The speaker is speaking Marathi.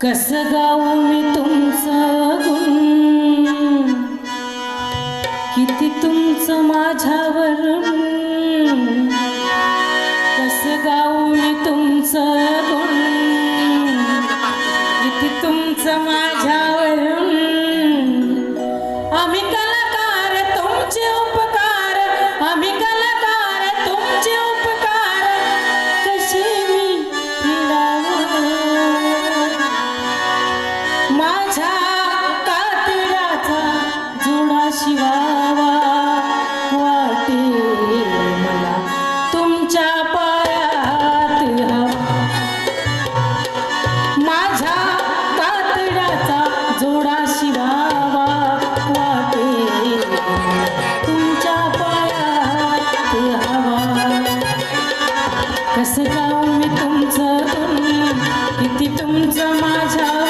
कस गाऊ मी तुमचं किती तुमचं माझ्यावर कस गाऊ मी तुमचं किती तुमचं माझ्यावर आम्ही का जोडा वाटे. तुमच्या पायात हवा. कसं जाऊ मी तुमचं गुण किती तुमचं माझ्या